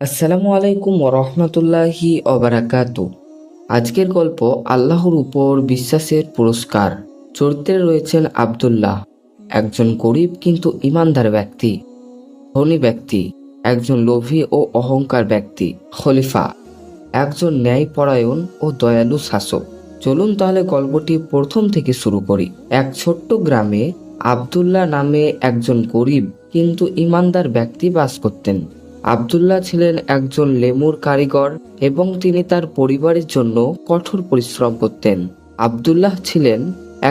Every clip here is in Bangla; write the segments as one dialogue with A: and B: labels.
A: আসসালামু আলাইকুম ওরহমতুল্লাহি অবরাকাতু আজকের গল্প আল্লাহর উপর বিশ্বাসের পুরস্কার। চরিত্রে রয়েছেন আব্দুল্লাহ, একজন গরিব কিন্তু ইমানদার ব্যক্তি, ধনী ব্যক্তি, একজন লোভী ও অহংকার ব্যক্তি, খলিফা, একজন ন্যায়পরায়ণ ও দয়ালু শাসক। চলুন তাহলে গল্পটি প্রথম থেকে শুরু করি। এক ছোট্ট গ্রামে আব্দুল্লাহ নামে একজন গরিব কিন্তু ইমানদার ব্যক্তি বাস করতেন। আব্দুল্লাহ ছিলেন একজন লেমুর কারিগর এবং তিনি তার পরিবারের জন্য কঠোর পরিশ্রম করতেন। আব্দুল্লাহ ছিলেন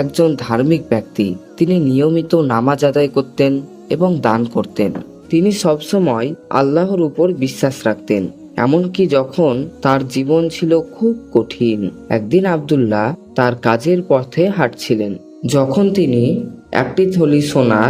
A: একজন ধার্মিক ব্যক্তি। তিনি নিয়মিত নামাজ আদায় করতেন এবং দান করতেন। তিনি সবসময় আল্লাহর উপর বিশ্বাস রাখতেন, এমনকি যখন তার জীবন ছিল খুব কঠিন। একদিন আব্দুল্লাহ তার কাজের পথে হাঁটছিলেন, যখন তিনি একটি থলি সোনা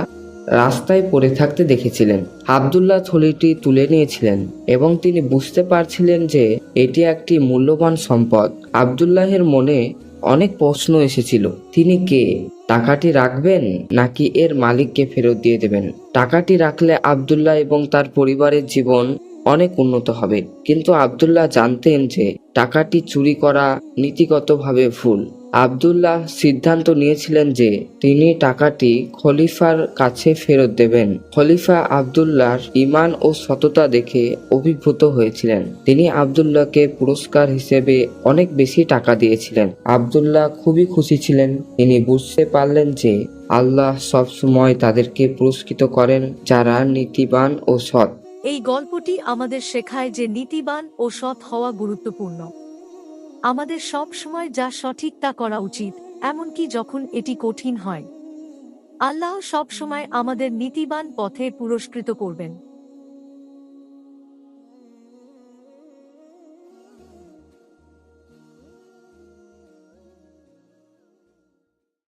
A: রাস্তায় পড়ে থাকতে দেখেছিলেন। আব্দুল্লাহ থলিটি তুলে নিয়েছিলেন এবং তিনি বুঝতে পারছিলেন যে এটি একটি মূল্যবান সম্পদ। আব্দুল্লাহের মনে অনেক প্রশ্ন এসেছিল। তিনি কে? টাকাটি রাখবেন নাকি এর মালিককে ফেরত দিয়ে দেবেন? টাকাটি রাখলে আব্দুল্লাহ এবং তার পরিবারের জীবন অনেক উন্নত হবে। কিন্তু আব্দুল্লাহ জানতেন যে টাকাটি চুরি করা নীতিগতভাবে ভুল। আব্দুল্লাহ সিদ্ধান্ত নিয়েছিলেন যে তিনি টাকাটি খলিফার কাছে ফেরত দেবেন। খলিফা আব্দুল্লাহর ইমান ও সততা দেখে অভিভূত হয়েছিলেন। তিনি আব্দুল্লাহকে পুরস্কার হিসেবে অনেক বেশি টাকা দিয়েছিলেন। আব্দুল্লাহ খুবই খুশি ছিলেন। তিনি বুঝতে পারলেন যে আল্লাহ সবসময় তাদেরকে পুরস্কৃত করেন যারা নীতিবান ও সৎ।
B: এই গল্পটি আমাদের শেখায় যে নীতিবান ও সৎ হওয়া গুরুত্বপূর্ণ। আমাদের সব সময় যা সঠিক তা করা উচিত, এমনকি যখন এটি কঠিন হয়। আল্লাহ সব সময় আমাদের নীতিবান পথে পুরস্কৃত করবেন।